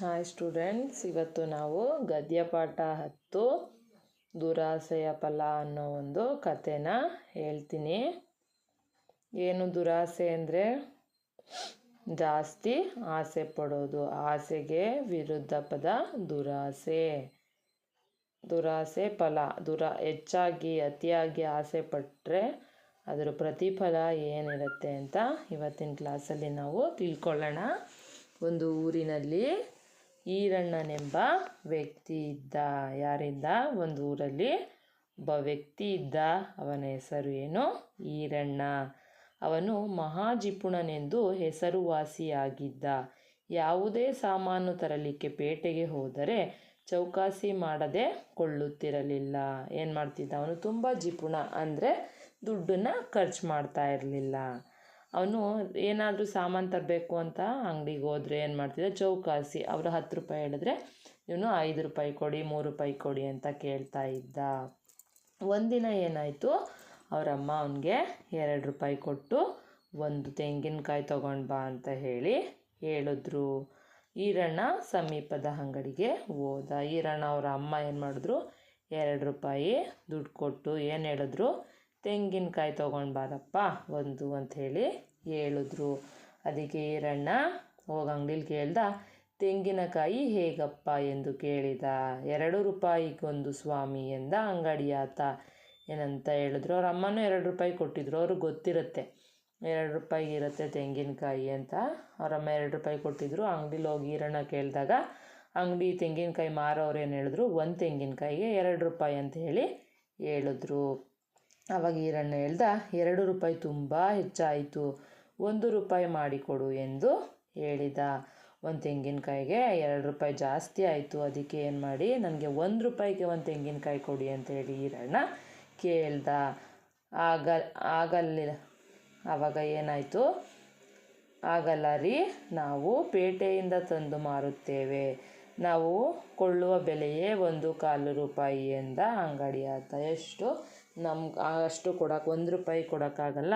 Hi students ಇವತ್ತು ನಾವು ಗದ್ಯಪಾಠ ಹತ್ತು, ದುರಾಸೆಯ ಫಲ ಅನ್ನೋ ಒಂದು ಕಥೆನ ಹೇಳ್ತೀನಿ. ಏನು ದುರಾಸೆ ಅಂದರೆ? ಜಾಸ್ತಿ ಆಸೆ ಪಡೋದು, ಆಸೆಗೆ ವಿರುದ್ಧ ಪದ ದುರಾಸೆ. ದುರಾಸೆ ಫಲ, ದುರ, ಹೆಚ್ಚಾಗಿ, ಅತಿಯಾಗಿ ಆಸೆ ಪಟ್ಟರೆ ಅದರ ಪ್ರತಿಫಲ ಏನಿರುತ್ತೆ ಅಂತ ಇವತ್ತಿನ ಕ್ಲಾಸಲ್ಲಿ ನಾವು ತಿಳ್ಕೊಳ್ಳೋಣ. ಒಂದು ಊರಿನಲ್ಲಿ ಈರಣ್ಣನೆಂಬ ವ್ಯಕ್ತಿ ಇದ್ದ. ಯಾರಿಂದ? ಒಂದು ಊರಲ್ಲಿ ಒಬ್ಬ ವ್ಯಕ್ತಿ ಇದ್ದ. ಅವನ ಹೆಸರು ಏನು? ಈರಣ್ಣ. ಅವನು ಮಹಾಜಿಪುಣನೆಂದು ಹೆಸರುವಾಸಿಯಾಗಿದ್ದ. ಯಾವುದೇ ಸಾಮಾನು ತರಲಿಕ್ಕೆ ಪೇಟೆಗೆ ಹೋದರೆ ಚೌಕಾಸಿ ಮಾಡದೆ ಕೊಳ್ಳುತ್ತಿರಲಿಲ್ಲ. ಏನು ಮಾಡ್ತಿದ್ದ? ಅವನು ತುಂಬ ಜಿಪುಣ ಅಂದರೆ ದುಡ್ಡನ್ನು ಖರ್ಚು ಮಾಡ್ತಾ ಇರಲಿಲ್ಲ. ಅವನು ಏನಾದರೂ ಸಾಮಾನು ತರಬೇಕು ಅಂತ ಅಂಗಡಿಗೆ ಹೋದರೆ ಏನು ಮಾಡ್ತಿದ್ದ? ಚೌಕಾಸಿ ಅವರು ಹತ್ತು ರೂಪಾಯಿ ಹೇಳಿದ್ರೆ ಇವನು ಐದು ರೂಪಾಯಿ ಕೊಡಿ, ಮೂರು ರೂಪಾಯಿ ಕೊಡಿ ಅಂತ ಕೇಳ್ತಾ ಇದ್ದ. ಒಂದಿನ ಏನಾಯಿತು? ಅವರಮ್ಮ ಅವನಿಗೆ ಎರಡು ರೂಪಾಯಿ ಕೊಟ್ಟು ಒಂದು ತೆಂಗಿನಕಾಯಿ ತೊಗೊಂಡು ಬಾ ಅಂತ ಹೇಳಿ ಹೇಳಿದ್ರು. ಈರಣ್ಣ ಸಮೀಪದ ಅಂಗಡಿಗೆ ಹೋದ. ಈರಣ್ಣ ಅವರ ಅಮ್ಮ ಏನು ಮಾಡಿದ್ರು? ಎರಡು ರೂಪಾಯಿ ದುಡ್ಡು ಕೊಟ್ಟು ಏನು ಹೇಳಿದ್ರು? ತೆಂಗಿನಕಾಯಿ ತೊಗೊಂಡು ಬಾರಪ್ಪ ಒಂದು ಅಂಥೇಳಿ ಹೇಳಿದ್ರು. ಅದಕ್ಕೆ ಈರಣ್ಣ, ಹೋಗಿ ಅಂಗಡಿಲಿ ಕೇಳ್ದ, ತೆಂಗಿನಕಾಯಿ ಹೇಗಪ್ಪ ಎಂದು ಕೇಳಿದ. ಎರಡು ರೂಪಾಯಿಗೊಂದು ಸ್ವಾಮಿ ಎಂದ ಅಂಗಡಿಯಾತ ಏನಂತ ಹೇಳಿದ್ರು, ಅವ್ರ ಅಮ್ಮನೂ ಎರಡು ರೂಪಾಯಿ ಕೊಟ್ಟಿದ್ರು ಅವ್ರಿಗೆ ಗೊತ್ತಿರುತ್ತೆ. ಎರಡು ರೂಪಾಯಿಗೆ ಇರುತ್ತೆ ತೆಂಗಿನಕಾಯಿ ಅಂತ. ಅವರಮ್ಮ ಎರಡು ರೂಪಾಯಿ ಕೊಟ್ಟಿದ್ರು. ಅಂಗಡಿಲಿ ಹೋಗಿ ಈರಣ್ಣ ಕೇಳಿದಾಗ, ಅಂಗಡಿ ತೆಂಗಿನಕಾಯಿ ಮಾರೋರು ಏನು ಹೇಳಿದ್ರು, ಒಂದು ತೆಂಗಿನಕಾಯಿಗೆ ಎರಡು ರೂಪಾಯಿ ಅಂತ ಹೇಳಿ ಹೇಳಿದ್ರು. ಆವಾಗ ಈರಣ್ಣ ಹೇಳ್ದ, ಎರಡು ರೂಪಾಯಿ ತುಂಬ ಹೆಚ್ಚಾಯಿತು, ಒಂದು ರೂಪಾಯಿ ಮಾಡಿಕೊಡು ಎಂದು ಹೇಳಿದ. ಒಂದು ತೆಂಗಿನಕಾಯಿಗೆ ಎರಡು ರೂಪಾಯಿ ಜಾಸ್ತಿ ಆಯಿತು, ಅದಕ್ಕೆ ಏನು ಮಾಡಿ, ನನಗೆ ಒಂದು ರೂಪಾಯಿಗೆ ಒಂದು ತೆಂಗಿನಕಾಯಿ ಕೊಡಿ ಅಂತ ಹೇಳಿ ಈರಣ್ಣ ಕೇಳ್ದ. ಆಗ, ಆಗಲ್ಲಿ ಆವಾಗ ಏನಾಯಿತು? ಆಗಲ್ಲ ರೀ, ನಾವು ಪೇಟೆಯಿಂದ ತಂದು ಮಾರುತ್ತೇವೆ. ನಾವು ಕೊಳ್ಳುವ ಬೆಲೆಯೇ ಒಂದು ಕಾಲು ರೂಪಾಯಿ ಎಂದ ಅಂಗಡಿ ಆತ ಎಷ್ಟು? ನಮ್ಗೆ ಅಷ್ಟು ಕೊಡೋಕೆ, ಒಂದು ರೂಪಾಯಿ ಕೊಡೋಕ್ಕಾಗಲ್ಲ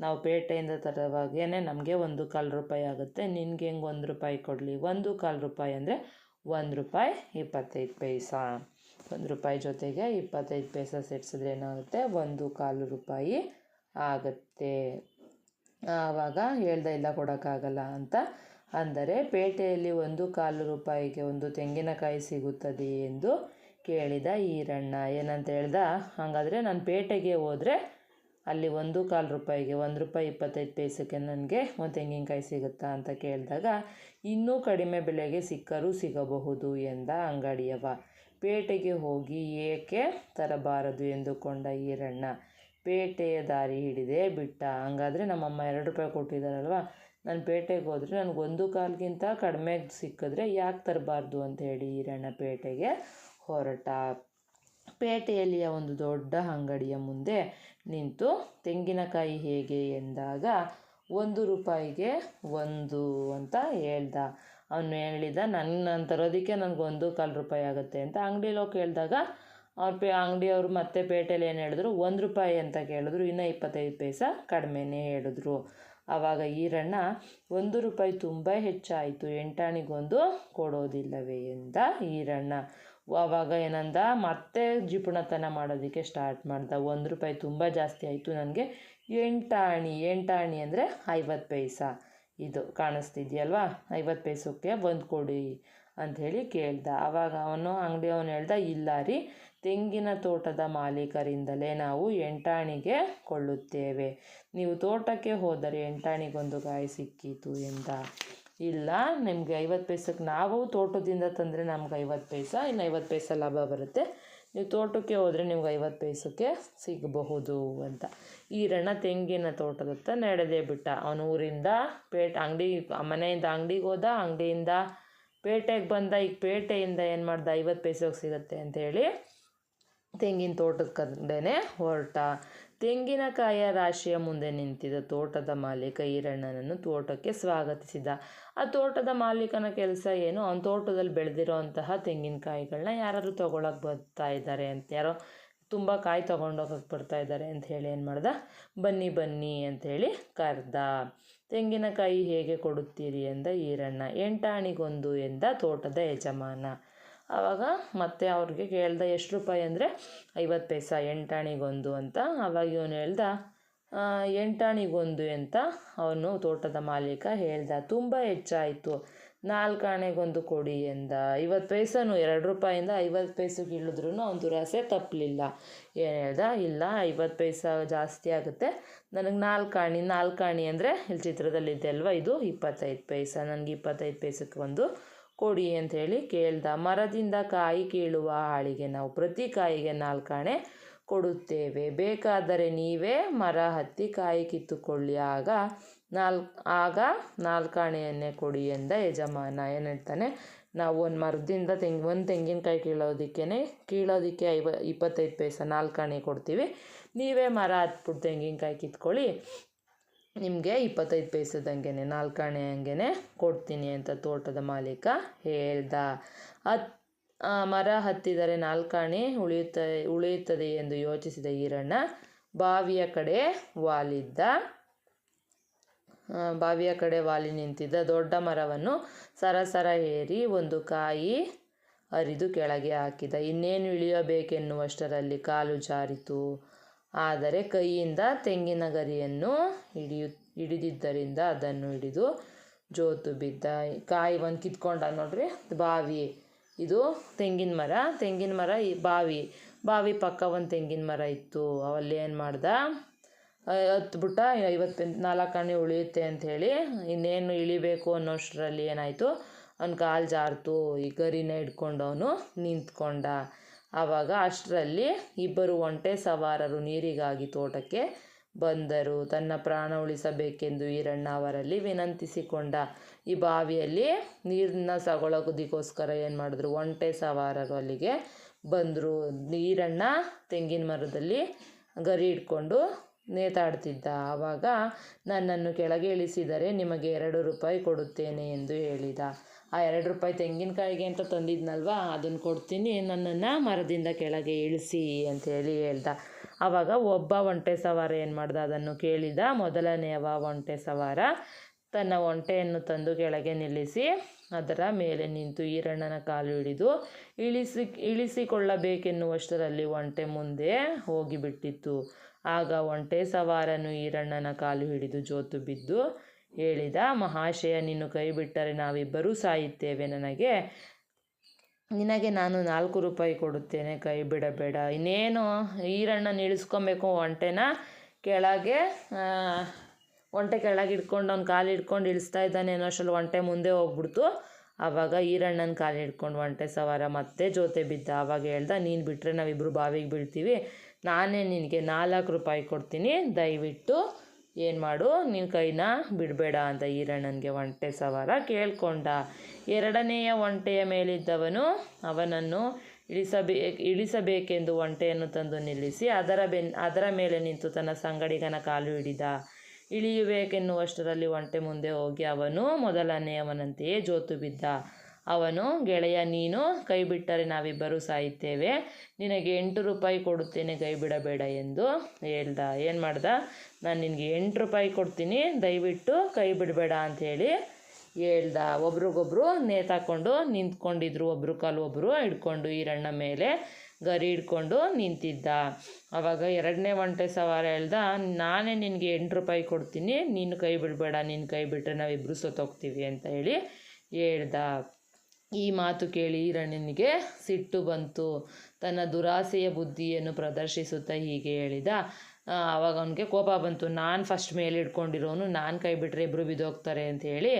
ನಾವು ಪೇಟೆಯಿಂದ ತರೋವಾಗೇ ನಮಗೆ ಒಂದು ಕಾಲು ರೂಪಾಯಿ ಆಗುತ್ತೆ. ನಿನಗೆ ಹೆಂಗೆ ಒಂದು ರೂಪಾಯಿ ಕೊಡಲಿ? ಒಂದು ಕಾಲು ರೂಪಾಯಿ ಅಂದರೆ ಒಂದು ರೂಪಾಯಿ ಇಪ್ಪತ್ತೈದು ಪೈಸಾ. ಒಂದು ರೂಪಾಯಿ ಜೊತೆಗೆ ಇಪ್ಪತ್ತೈದು ಪೈಸಾ ಸೇರಿಸಿದ್ರೆ ಏನಾಗುತ್ತೆ? ಒಂದು ಕಾಲು ರೂಪಾಯಿ ಆಗುತ್ತೆ. ಆವಾಗ ಹೇಳ್ದೆ ಇಲ್ಲ ಕೊಡೋಕ್ಕಾಗಲ್ಲ ಅಂತ. ಅಂದರೆ ಪೇಟೆಯಲ್ಲಿ ಒಂದು ಕಾಲು ರೂಪಾಯಿಗೆ ಒಂದು ತೆಂಗಿನಕಾಯಿ ಸಿಗುತ್ತದೆ ಎಂದು ಕೇಳಿದ ಈರಣ್ಣ, ಏನಂತ ಹೇಳ್ದ, ಹಾಗಾದರೆ ನಾನು ಪೇಟೆಗೆ ಹೋದರೆ ಅಲ್ಲಿ ಒಂದು ಕಾಲು ರೂಪಾಯಿಗೆ, ಒಂದು ರೂಪಾಯಿ ಇಪ್ಪತ್ತೈದು ಪೈಸಕ್ಕೆ ನನಗೆ ಒಂದು ತೆಂಗಿನಕಾಯಿ ಸಿಗುತ್ತಾ? ಅಂತ ಕೇಳಿದಾಗ, ಇನ್ನೂ ಕಡಿಮೆ ಬೆಲೆಗೆ ಸಿಕ್ಕರೂ ಸಿಗಬಹುದು ಎಂದ ಅಂಗಡಿಯವ. ಪೇಟೆಗೆ ಹೋಗಿ ಏಕೆ ತರಬಾರದು ಎಂದುಕೊಂಡ ಈರಣ್ಣ, ಪೇಟೆಯ ದಾರಿ ಹಿಡಿದೇ ಬಿಟ್ಟ, ಹಂಗಾದರೆ ನಮ್ಮಮ್ಮ ಎರಡು ರೂಪಾಯಿ ಕೊಟ್ಟಿದ್ದಾರಲ್ವ, ನಾನು ಪೇಟೆಗೆ ಹೋದರೆ ನನಗೊಂದು ಕಾಲ್ಗಿಂತ ಕಡಿಮೆ ಸಿಕ್ಕಿದ್ರೆ ಯಾಕೆ ತರಬಾರ್ದು? ಅಂತ ಹೇಳಿ ಈರಣ್ಣ ಪೇಟೆಗೆ ಹೊರಟ ಪೇಟೆಯಲ್ಲಿಯ ಒಂದು ದೊಡ್ಡ ಅಂಗಡಿಯ ಮುಂದೆ ನಿಂತು ತೆಂಗಿನಕಾಯಿ ಹೇಗೆ ಎಂದಾಗ ಒಂದು ರೂಪಾಯಿಗೆ ಒಂದು ಅಂತ ಹೇಳ್ದ. ಅವನು ಹೇಳಿದ ನನ್ನ ನಾನು ತರೋದಕ್ಕೆ ನನಗೆ ಒಂದು ಕಾಲು ರೂಪಾಯಿ ಆಗುತ್ತೆ ಅಂತ ಅಂಗಡಿಲೋ ಕೇಳಿದಾಗ ಅವ್ರ ಪೇ ಅಂಗಡಿಯವರು ಮತ್ತೆ ಪೇಟೆಯಲ್ಲಿ ಏನು ಹೇಳಿದ್ರು, ಒಂದು ರೂಪಾಯಿ ಅಂತ ಕೇಳಿದ್ರು, ಇನ್ನೂ ಇಪ್ಪತ್ತೈದು ಪೈಸಾ ಕಡಿಮೆನೇ ಹೇಳಿದ್ರು. ಆವಾಗ ಈರಣ್ಣ, ಒಂದು ರೂಪಾಯಿ ತುಂಬ ಹೆಚ್ಚಾಯಿತು, ಎಂಟಾಣಿಗೊಂದು ಕೊಡೋದಿಲ್ಲವೇ ಎಂದ ಈರಣ್ಣ. ಆವಾಗ ಏನಂದ, ಮತ್ತೆ ಜಿಪುಣತನ ಮಾಡೋದಕ್ಕೆ ಸ್ಟಾರ್ಟ್ ಮಾಡ್ದ. ಒಂದು ರೂಪಾಯಿ ತುಂಬ ಜಾಸ್ತಿ ಆಯಿತು ನನಗೆ. ಎಂಟಾಣಿ ಎಂಟಾಣಿ ಅಂದರೆ ಐವತ್ತು ಪೈಸಾ. ಇದು ಕಾಣಿಸ್ತಿದ್ಯಲ್ವಾ? ಐವತ್ತು ಪೈಸಕ್ಕೆ ಒಂದು ಕೊಡಿ ಅಂಥೇಳಿ ಕೇಳ್ದ. ಆವಾಗ ಅವನು ಅಂಗಡಿಯವನು ಹೇಳ್ದ, ಇಲ್ಲ ರೀ, ತೆಂಗಿನ ತೋಟದ ಮಾಲೀಕರಿಂದಲೇ ನಾವು ಎಂಟಾಣಿಗೆ ಕೊಳ್ಳುತ್ತೇವೆ. ನೀವು ತೋಟಕ್ಕೆ ಹೋದರೆ ಎಂಟಾಣಿಗೊಂದು ಗಾಯ ಸಿಕ್ಕಿತು ಎಂದ. ಇಲ್ಲ, ನಿಮಗೆ ಐವತ್ತು ಪೈಸಕ್ಕೆ ನಾವು ತೋಟದಿಂದ ತಂದರೆ ನಮ್ಗೆ ಐವತ್ತು ಪೈಸ ಇನ್ನು ಐವತ್ತು ಪೈಸಾ ಲಾಭ ಬರುತ್ತೆ. ನೀವು ತೋಟಕ್ಕೆ ಹೋದರೆ ನಿಮ್ಗೆ ಐವತ್ತು ಪೈಸಕ್ಕೆ ಸಿಗಬಹುದು ಅಂತ. ಈರಣ್ಣ ತೆಂಗಿನ ತೋಟದತ್ತ ನಡೆದೇ ಬಿಟ್ಟ. ಅವನ ಊರಿಂದ ಪೇಟೆ ಅಂಗಡಿ, ಮನೆಯಿಂದ ಅಂಗಡಿಗೆ ಹೋದ, ಅಂಗಡಿಯಿಂದ ಪೇಟೆಗೆ ಬಂದ, ಈಗ ಪೇಟೆಯಿಂದ ಏನು ಮಾಡ್ದ, ಐವತ್ತು ಪೈಸೆಗೆ ಸಿಗುತ್ತೆ ಹೇಳಿ ತೆಂಗಿನ ತೋಟದ ಕಡೆನೇ ಹೊರಟ. ತೆಂಗಿನಕಾಯಿಯ ರಾಶಿಯ ಮುಂದೆ ನಿಂತಿದ್ದ ತೋಟದ ಮಾಲೀಕ ಈರಣ್ಣನನ್ನು ತೋಟಕ್ಕೆ ಸ್ವಾಗತಿಸಿದ. ಆ ತೋಟದ ಮಾಲೀಕನ ಕೆಲಸ ಏನು? ಅವನ ತೋಟದಲ್ಲಿ ಬೆಳೆದಿರೋಂತಹ ತೆಂಗಿನಕಾಯಿಗಳನ್ನ ಯಾರಾದರೂ ತೊಗೊಳಕ್ಕೆ ಬರ್ತಾ ಇದ್ದಾರೆ ಅಂತ, ಯಾರೋ ತುಂಬ ಕಾಯಿ ತೊಗೊಂಡೋಗಕ್ಕೆ ಬರ್ತಾ ಇದ್ದಾರೆ ಅಂತ ಹೇಳಿ ಏನು ಮಾಡ್ದ? ಬನ್ನಿ ಬನ್ನಿ ಅಂಥೇಳಿ ಕರೆದ. ತೆಂಗಿನಕಾಯಿ ಹೇಗೆ ಕೊಡುತ್ತೀರಿ ಎಂದ ಈರಣ್ಣ. ಎಂಟಾಣಿಗೊಂದು ಎಂದ ತೋಟದ ಯಜಮಾನ. ಆವಾಗ ಮತ್ತೆ ಅವ್ರಿಗೆ ಕೇಳ್ದ ಎಷ್ಟು ರೂಪಾಯಿ ಅಂದರೆ ಐವತ್ತು ಪೈಸಾ ಎಂಟಾಣಿಗೊಂದು ಅಂತ. ಆವಾಗ ಇವನು ಹೇಳ್ದ "ಆ, ಎಂಟಾಣಿಗೊಂದು ಅಂತ. ಅವನು ತೋಟದ ಮಾಲೀಕ ಹೇಳ್ದ ತುಂಬ ಹೆಚ್ಚಾಯಿತು. ನಾಲ್ಕು ಆಣೆಗೊಂದು ಕೊಡಿ ಎಂದ. ಐವತ್ತು ಪೈಸನು ಎರಡು ರೂಪಾಯಿಂದ ಐವತ್ತು ಪೈಸೆಗೆ ಇಳಿದ್ರೂ ಅವನ ದುರಾಸೆ ತಪ್ಪಲಿಲ್ಲ ಏನು ಹೇಳ್ದ ಇಲ್ಲ ಐವತ್ತು ಪೈಸ ಜಾಸ್ತಿ ಆಗುತ್ತೆ. ನನಗೆ ನಾಲ್ಕು ಆಣಿ ನಾಲ್ಕು ಆಣಿ ಅಂದರೆ ಇಲ್ಲಿ ಚಿತ್ರದಲ್ಲಿದೆ ಅಲ್ವಾ ಇದು ಇಪ್ಪತ್ತೈದು ಪೈಸಾ ನನಗೆ ಇಪ್ಪತ್ತೈದು ಪೈಸಕ್ಕೆ ಒಂದು ಕೊಡಿ ಅಂತ ಹೇಳಿ ಕೇಳ್ದ. ಮರದಿಂದ ಕಾಯಿ ಕೀಳುವ ಆಳಿಗೆ ನಾವು ಪ್ರತಿ ಕಾಯಿಗೆ ನಾಲ್ಕು ಆಣೆ ಕೊಡುತ್ತೇವೆ. ಬೇಕಾದರೆ ನೀವೇ ಮರ ಹತ್ತಿ ಕಾಯಿ ಕಿತ್ತುಕೊಳ್ಳಿ. ಆಗ ನಾಲ್ಕು, ಆಗ ನಾಲ್ಕಾಣೆಯನ್ನೇ ಕೊಡಿ ಎಂದ ಯಜಮಾನ. ಏನು ಹೇಳ್ತಾನೆ? ನಾವು ಒಂದು ಮರದಿಂದ ತೆಂಗ್, ಒಂದು ತೆಂಗಿನಕಾಯಿ ಕೀಳೋದಕ್ಕೇ ಕೀಳೋದಕ್ಕೆ ಐವ, ಇಪ್ಪತ್ತೈದು ಪೈಸೆ ನಾಲ್ಕಾಣೆ ಕೊಡ್ತೀವಿ. ನೀವೇ ಮರ ಹತ್ಬಿಟ್ಟು ತೆಂಗಿನಕಾಯಿ ಕಿತ್ಕೊಳ್ಳಿ. ನಿಮಗೆ ಇಪ್ಪತ್ತೈದು ಪೈಸದಂಗೆ ನಾಲ್ಕಾಣೆ ಹಂಗೆ ಕೊಡ್ತೀನಿ ಅಂತ ತೋಟದ ಮಾಲೀಕ ಹೇಳ್ದ. ಹತ್ ಮರ ಹತ್ತಿದರೆ ನಾಲ್ಕಾಣೆ ಉಳಿಯುತ್ತ, ಉಳಿಯುತ್ತದೆ ಎಂದು ಯೋಚಿಸಿದ ಈರಣ್ಣ ಬಾವಿಯ ಕಡೆ ವಾಲಿದ್ದ. ಬಾವಿಯ ಕಡೆ ವಾಲಿ ನಿಂತಿದ್ದ. ದೊಡ್ಡ ಮರವನ್ನು ಸರಸರ ಏರಿ ಒಂದು ಕಾಯಿ ಹರಿದು ಕೆಳಗೆ ಹಾಕಿದ. ಇನ್ನೇನು ಇಳಿಯಬೇಕೆನ್ನುವಷ್ಟರಲ್ಲಿ ಕಾಲು ಜಾರಿತು. ಆದರೆ ಕೈಯಿಂದ ತೆಂಗಿನ ಗರಿಯನ್ನು ಹಿಡಿಯು, ಹಿಡಿದಿದ್ದರಿಂದ ಅದನ್ನು ಹಿಡಿದು ಜೋತು ಬಿದ್ದ. ಕಾಯಿ ಒಂದು ಕಿತ್ಕೊಂಡ ನೋಡ್ರಿ ಬಾವಿ. ಇದು ತೆಂಗಿನ ಮರ ತೆಂಗಿನ ಮರ ಈ ಬಾವಿ. ಬಾವಿ ಪಕ್ಕ ಒಂದು ತೆಂಗಿನ ಮರ ಇತ್ತು. ಅವಲ್ಲಿ ಏನು ಮಾಡ್ದ? ಹತ್ಬಿಟ್ಟ ಐವತ್ತು ನಾಲ್ಕು ಹಣ್ಣು ಉಳಿಯುತ್ತೆ ಅಂಥೇಳಿ ಇನ್ನೇನು ಇಳಿಬೇಕು ಅನ್ನೋಷ್ಟರಲ್ಲಿ ಏನಾಯಿತು? ಅವ್ನ ಕಾಲು ಜಾರ್ತು. ಈ ಗರಿನ ಹಿಡ್ಕೊಂಡು ಅವನು ನಿಂತ್ಕೊಂಡ. ಆವಾಗ ಅಷ್ಟರಲ್ಲಿ ಇಬ್ಬರು ಒಂಟೆ ಸವಾರರು ನೀರಿಗಾಗಿ ತೋಟಕ್ಕೆ ಬಂದರು. ತನ್ನ ಪ್ರಾಣ ಉಳಿಸಬೇಕೆಂದು ಈರಣ್ಣ ಅವರಲ್ಲಿ ವಿನಂತಿಸಿಕೊಂಡ. ಈ ಬಾವಿಯಲ್ಲಿ ನೀರನ್ನ ಸಗೊಳಗುದಿಗೋಸ್ಕರ ಏನು ಮಾಡಿದ್ರು? ಒಂಟೆ ಸವಾರರು ಅಲ್ಲಿಗೆ ಬಂದರು. ಈರಣ್ಣ ತೆಂಗಿನ ಮರದಲ್ಲಿ ಗರಿ ಹಿಡ್ಕೊಂಡು ನೇತಾಡ್ತಿದ್ದ. ಆವಾಗ ನನ್ನನ್ನು ಕೆಳಗೆ ಇಳಿಸಿದರೆ ನಿಮಗೆ ಎರಡು ರೂಪಾಯಿ ಕೊಡುತ್ತೇನೆ ಎಂದು ಹೇಳಿದ. ಆ ಎರಡು ರೂಪಾಯಿ ತೆಂಗಿನಕಾಯಿಗೆ ಅಂತ ತಂದಿದ್ನಲ್ವಾ? ಅದನ್ನು ಕೊಡ್ತೀನಿ. ನನ್ನನ್ನು ಮರದಿಂದ ಕೆಳಗೆ ಇಳಿಸಿ ಅಂತೇಳಿ ಹೇಳ್ದ. ಆವಾಗ ಒಬ್ಬ ಒಂಟೆ ಸವಾರ ಏನು ಮಾಡ್ದ ಅದನ್ನು ಕೇಳಿದ. ಮೊದಲನೆಯವ ಒಂಟೆ ಸವಾರ ತನ್ನ ಒಂಟೆಯನ್ನು ತಂದು ಕೆಳಗೆ ನಿಲ್ಲಿಸಿ, ಅದರ ಮೇಲೆ ನಿಂತು ಈರಣ್ಣನ ಕಾಲು ಹಿಡಿದು, ಇಳಿಸಿ, ಇಳಿಸಿಕೊಳ್ಳಬೇಕೆನ್ನುವಷ್ಟರಲ್ಲಿ ಒಂಟೆ ಮುಂದೆ ಹೋಗಿಬಿಟ್ಟಿತ್ತು. ಆಗ ಒಂಟೆ ಸವಾರನು ಈರಣ್ಣನ ಕಾಲು ಹಿಡಿದು ಜೋತು ಬಿದ್ದು ಹೇಳಿದ, ಮಹಾಶಯ ನೀನು ಕೈ ಬಿಟ್ಟರೆ ನಾವಿಬ್ಬರೂ ಸಾಯುತ್ತೇವೆ ನನಗೆ. ನಿನಗೆ ನಾನು ನಾಲ್ಕು ರೂಪಾಯಿ ಕೊಡುತ್ತೇನೆ. ಕೈ ಬಿಡಬೇಡ. ಇನ್ನೇನು? ಈರಣ್ಣನ ಇಳಿಸ್ಕೊಬೇಕು ಒಂಟೆನ. ಕೆಳಗೆ ಒಂಟೆ ಕೆಳಗೆ ಹಿಡ್ಕೊಂಡು ಅವ್ನ ಕಾಲು ಹಿಡ್ಕೊಂಡು ಇಳಿಸ್ತಾ ಇದ್ದಾನೆ ಅನ್ನೋ ಅಷ್ಟರಲ್ಲಿ ಒಂಟೆ ಮುಂದೆ ಹೋಗ್ಬಿಡ್ತು. ಆವಾಗ ಈರಣ್ಣನ ಕಾಲು ಹಿಡ್ಕೊಂಡು ಒಂಟೆ ಸವಾರ ಮತ್ತೆ ಜೊತೆ ಬಿದ್ದ. ಆವಾಗ ಹೇಳ್ದ, ನೀನು ಬಿಟ್ಟರೆ ನಾವಿಬ್ಬರು ಬಾವಿಗೆ ಬೀಳ್ತೀವಿ. ನಾನೇ ನಿನಗೆ ನಾಲ್ಕು ರೂಪಾಯಿ ಕೊಡ್ತೀನಿ. ದಯವಿಟ್ಟು ಏನು ಮಾಡು? ನಿನ್ನ ಕೈನ ಬಿಡಬೇಡ ಅಂತ ಈರಣ್ಣನಿಗೆ ಒಂಟೆ ಸವಾರ ಕೇಳ್ಕೊಂಡ. ಎರಡನೆಯ ಒಂಟೆಯ ಮೇಲಿದ್ದವನು ಅವನನ್ನು ಇಳಿಸಬೇ, ಇಳಿಸಬೇಕೆಂದು ಒಂಟೆಯನ್ನು ತಂದು ನಿಲ್ಲಿಸಿ ಅದರ ಬೆನ್, ಅದರ ಮೇಲೆ ನಿಂತು ತನ್ನ ಸಂಗಡಿಗನ ಕಾಲು ಹಿಡಿದ. ಇಳಿಯಬೇಕೆನ್ನುವಷ್ಟರಲ್ಲಿ ಒಂಟೆ ಮುಂದೆ ಹೋಗಿ ಅವನು ಮೊದಲನೆಯವನಂತೆಯೇ ಜೋತು ಬಿದ್ದ. ಅವನು, ಗೆಳೆಯ, ನೀನು ಕೈ ಬಿಟ್ಟರೆ ನಾವಿಬ್ಬರೂ ಸಾಯುತ್ತೇವೆ. ನಿನಗೆ ಎಂಟು ರೂಪಾಯಿ ಕೊಡುತ್ತೇನೆ ಕೈ ಬಿಡಬೇಡ ಎಂದು ಹೇಳ್ದ. ಏನು ಮಾಡ್ದ? ನಾನು ನಿನಗೆ ಎಂಟು ರೂಪಾಯಿ ಕೊಡ್ತೀನಿ, ದಯವಿಟ್ಟು ಕೈ ಬಿಡಬೇಡ ಅಂಥೇಳಿ ಹೇಳ್ದ. ಒಬ್ರಿಗೊಬ್ರು ನೇತಾಕೊಂಡು ನಿಂತ್ಕೊಂಡಿದ್ರು, ಒಬ್ರು ಕಾಲು ಒಬ್ಬರು ಹಿಡ್ಕೊಂಡು ಈರಣ್ಣ ಮೇಲೆ ಗರಿ ಹಿಡ್ಕೊಂಡು ನಿಂತಿದ್ದ. ಆವಾಗ ಎರಡನೇ ಒಂಟೆ ಸವಾರ ಹೇಳ್ದ, ನಾನೇ ನಿನಗೆ ಎಂಟು ರೂಪಾಯಿ ಕೊಡ್ತೀನಿ, ನೀನು ಕೈ ಬಿಡಬೇಡ ನಿನ್ನ ಕೈ ಬಿಟ್ಟರೆ ನಾವಿಬ್ಬರು ಸತ್ತೋಗ್ತೀವಿ ಅಂತ ಹೇಳಿ ಹೇಳ್ದ. ಈ ಮಾತು ಕೇಳಿ ಈರಣ್ಣನಿಗೆ ಸಿಟ್ಟು ಬಂತು. ತನ್ನ ದುರಾಸೆಯ ಬುದ್ಧಿಯನ್ನು ಪ್ರದರ್ಶಿಸುತ್ತಾ ಹೀಗೆ ಹೇಳಿದ ಆವಾಗ ಅವನಿಗೆ ಕೋಪ ಬಂತು. ನಾನು ಫಸ್ಟ್ ಮೇಲೆ ಇಟ್ಕೊಂಡಿರೋನು ನಾನು ಕೈ ಬಿಟ್ಟರೆ ಇಬ್ಬರು ಬಿದ್ದೋಗ್ತಾರೆ ಅಂತ ಹೇಳಿ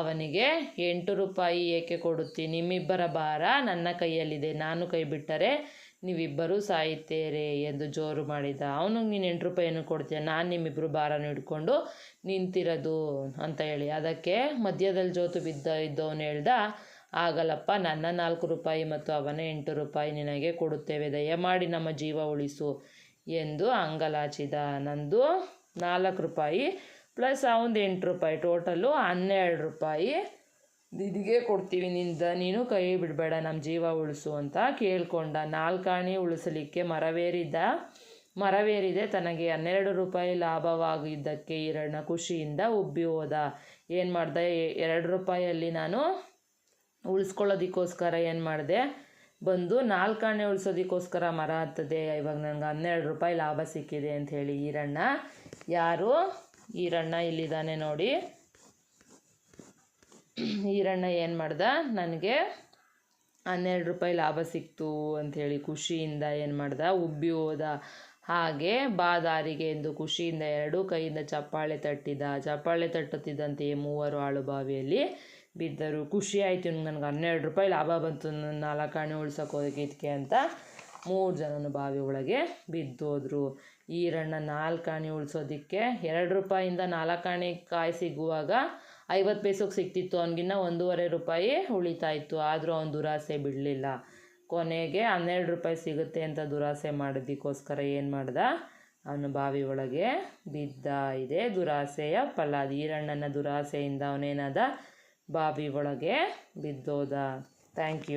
ಅವನಿಗೆ ಎಂಟು ರೂಪಾಯಿ ಏಕೆ ಕೊಡುತ್ತೀನಿ ನಿಮ್ಮಿಬ್ಬರ ಭಾರ ನನ್ನ ಕೈಯಲ್ಲಿದೆ, ನಾನು ಕೈ ಬಿಟ್ಟರೆ ನೀವಿಬ್ಬರೂ ಸಾಯುತ್ತೇರೆ ಎಂದು ಜೋರು ಮಾಡಿದ. ಅವನಿಗೆ ನೀನು ಎಂಟು ರೂಪಾಯಿಯನ್ನು ಕೊಡ್ತೀಯ? ನಾನು ನಿಮ್ಮಿಬ್ಬರು ಭಾರನ ಹಿಡ್ಕೊಂಡು ನಿಂತಿರೋದು ಅಂತ ಹೇಳಿ. ಅದಕ್ಕೆ ಮಧ್ಯದಲ್ಲಿ ಜೋತು ಬಿದ್ದ, ಇದ್ದವನು ಹೇಳ್ದ ಆಗಲ್ಲಪ್ಪ ನನ್ನ ನಾಲ್ಕು ರೂಪಾಯಿ ಮತ್ತು ಅವನ ಎಂಟು ರೂಪಾಯಿ ನಿನಗೆ ಕೊಡುತ್ತೇವೆ. ದಯಮಾಡಿ ನಮ್ಮ ಜೀವ ಉಳಿಸು. ಎಂದು ಅಂಗಲಾಚಿದ. ನಂದು ನಾಲ್ಕು ರೂಪಾಯಿ ಪ್ಲಸ್ ಅವನ್ ಎಂಟು ರೂಪಾಯಿ. ಟೋಟಲು ಹನ್ನೆರಡು ರೂಪಾಯಿ. ದಿದಿಗೆ ಕೊಡ್ತೀವಿ ನಿಂದ. ನೀನು ಕೈ ಬಿಡಬೇಡ ನಮ್ಮ ಜೀವ ಉಳಿಸು ಅಂತ ಕೇಳ್ಕೊಂಡ. ನಾಲ್ಕಾಣಿ ಉಳಿಸಲಿಕ್ಕೆ ಮರವೇರಿದ್ದ ಮರವೇರಿದೆ ತನಗೆ ಹನ್ನೆರಡು ರೂಪಾಯಿ ಲಾಭವಾಗಿದ್ದಕ್ಕೆ ಈರಣ್ಣ ಖುಷಿಯಿಂದ ಉಬ್ಬಿ ಹೋದ. ಏನು ಮಾಡ್ದೆ? ಎರಡು ರೂಪಾಯಲ್ಲಿ ನಾನು ಉಳಿಸ್ಕೊಳ್ಳೋದಕ್ಕೋಸ್ಕರ ಏನು ಮಾಡಿದೆ? ಬಂದು ನಾಲ್ಕಾಣೆ ಉಳಿಸೋದಕ್ಕೋಸ್ಕರ ಮರ ಹತ್ತದೆ. ಇವಾಗ ನನಗೆ ಹನ್ನೆರಡು ರೂಪಾಯಿ ಲಾಭ ಸಿಕ್ಕಿದೆ ಅಂತ ಹೇಳಿ ಈರಣ್ಣ. ಯಾರು? ಈರಣ್ಣ ಇಲ್ಲಿದ್ದಾನೆ ನೋಡಿ. ಈರಣ್ಣ ಏನು ಮಾಡ್ದ? ನನಗೆ ಹನ್ನೆರಡು ರೂಪಾಯಿ ಲಾಭ ಸಿಕ್ತು ಅಂಥೇಳಿ ಖುಷಿಯಿಂದ ಏನು ಮಾಡ್ದ? ಉಬ್ಬಿ ಹೋದ. ಹಾಗೆ ಬಾದಾರಿಗೆ ಎಂದು ಖುಷಿಯಿಂದ ಎರಡೂ ಕೈಯಿಂದ ಚಪ್ಪಾಳೆ ತಟ್ಟಿದ. ಚಪ್ಪಾಳೆ ತಟ್ಟುತ್ತಿದ್ದಂತೆಯೇ ಮೂವರು ಆಳು ಬಾವಿಯಲ್ಲಿ ಬಿದ್ದರು. ಖುಷಿ ಆಯಿತು ನನಗೆ ಹನ್ನೆರಡು ರೂಪಾಯಿ ಲಾಭ ಬಂತು. ನನ್ನ ನಾಲ್ಕಾಣೆ ಉಳ್ಸೋಕೆ ಹೋಗಿದ್ದಕ್ಕೆ ಅಂತ ಮೂರು ಜನನು ಬಾವಿ ಒಳಗೆ ಬಿದ್ದೋದ್ರು. ಈರಣ್ಣ ನಾಲ್ಕು ನಾಲ್ಕಾಣೆ ಉಳಿಸೋದಕ್ಕೆ ಎರಡು ರೂಪಾಯಿಂದ ನಾಲ್ಕಾಣೆ ಕಾಯಿ ಸಿಗುವಾಗ ಐವತ್ತು ಪೈಸೆಗೆ ಸಿಕ್ತಿತ್ತು ಅವನಿಗಿನ್ನ ಒಂದೂವರೆ ರೂಪಾಯಿ ಉಳಿತಾ ಇತ್ತು. ಆದರೂ ಅವನು ದುರಾಸೆ ಬಿಡಲಿಲ್ಲ. ಕೊನೆಗೆ ಹನ್ನೆರಡು ರೂಪಾಯಿ ಸಿಗುತ್ತೆ ಅಂತ ದುರಾಸೆ ಮಾಡೋದಕ್ಕೋಸ್ಕರ ಏನು ಮಾಡ್ದ? ಅವನು ಬಾವಿ ಒಳಗೆ ಬಿದ್ದ ಇದೆ. ದುರಾಸೆಯ ಫಲ. ಈರಣ್ಣನ ದುರಾಸೆಯಿಂದ ಅವನೇನಾದ ಬಾವಿ ಒಳಗೆ ಬಿದ್ದೋದ. Thank you